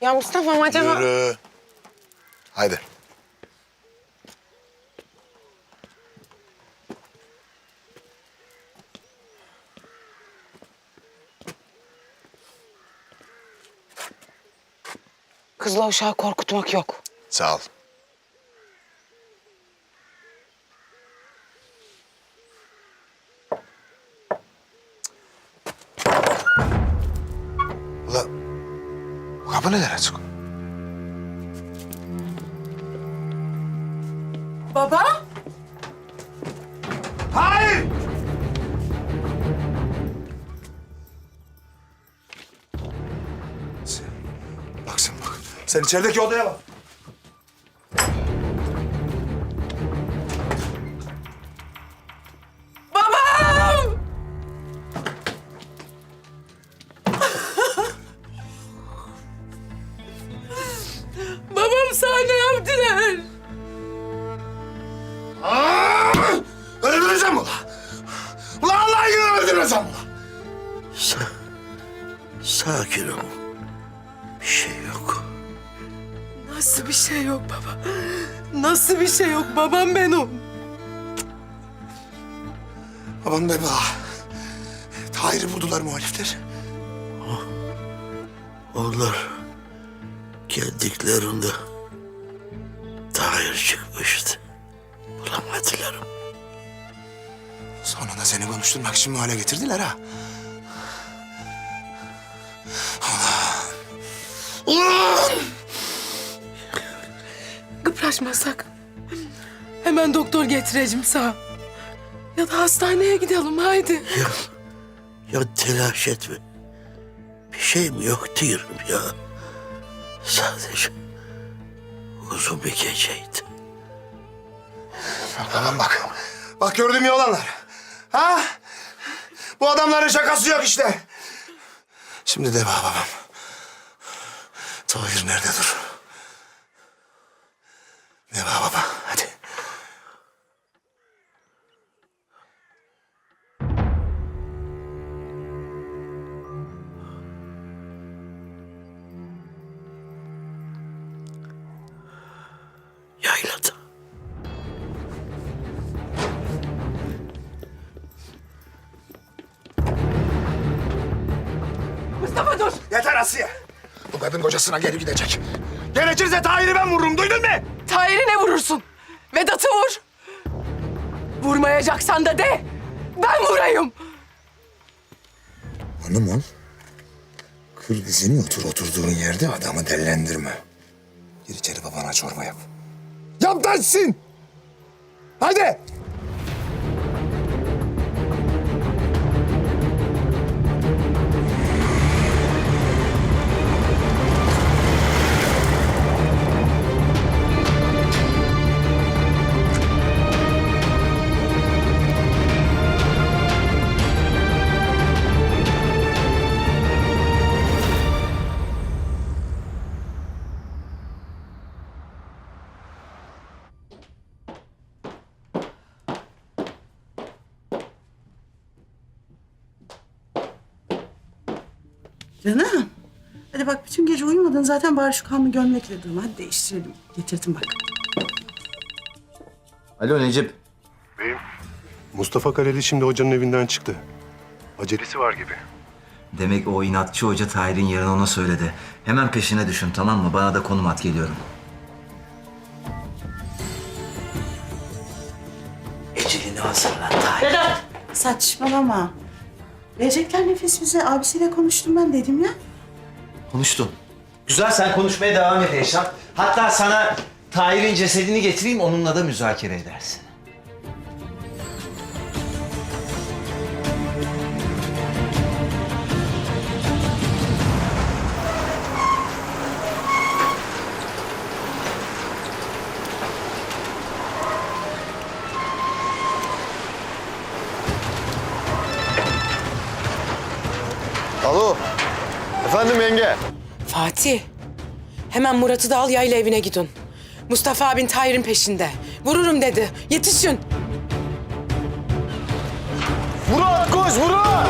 Ya Mustafa acaba... Yürü. Haydi. Kızla uşağı korkutmak yok. Sağ ol. Neden açık? Baba? Hayır! Sen, bak sen bak. Sen içerideki odaya bak. Ula. Sa sakin ol. Bir şey yok. Nasıl bir şey yok baba? Nasıl bir şey yok? Babam benim. Aman be be. Tahir'i buldular muhalifler. Onlar geldiklerinde Tahir çıkmıştı. Sonra da seni konuşturmak için bu hale getirdiler ha. Ulan! Ulan! Kıpraşma sakın. Hemen doktor getireceğim sağ. Ya da hastaneye gidelim haydi. Ya, ya telaş etme. Bir şeyim yok diyorum ya. Sadece uzun bir geceydi. Bak babam bak. Bak gördün mü olanlar? Ha? Bu adamların şakası yok işte. Şimdi de babam. Tahir nerede dur? Dur. Yeter Asiye. Bu kadın kocasına geri gidecek. Gerekirse Tahir'i ben vururum duydun mu? Tahir'e vurursun? Vedat'ı vur. Vurmayacaksan da de. Ben vurayım. Hanım ol. Kır dizini otur oturduğun yerde adamı dellendirme. Gir içeri babana çorba yap. Yap dersin. Hadi. Canım. Hadi bak bütün gece uyumadın zaten bari şu kanlı gömlekle durma. Hadi değiştirelim. Getirdim bak. Alo Necip. Mustafa Kaleli şimdi hocanın evinden çıktı. Acelesi var gibi. Demek o inatçı hoca Tahir'in yerini ona söyledi. Hemen peşine düşün tamam mı? Bana da konum at geliyorum. Eceline hazırlan Tahir. Saçmalama. Verecekler nefes bize. Abisiyle konuştum ben dedim ya. Konuştun. Güzel sen konuşmaya devam et Eşan. Hatta sana Tahir'in cesedini getireyim onunla da müzakere edersin. Alo. Efendim yenge. Fatih. Hemen Murat'ı da al yayla evine gidin. Mustafa abin Tahir'in peşinde. Vururum dedi. Yetişin. Murat koş Murat.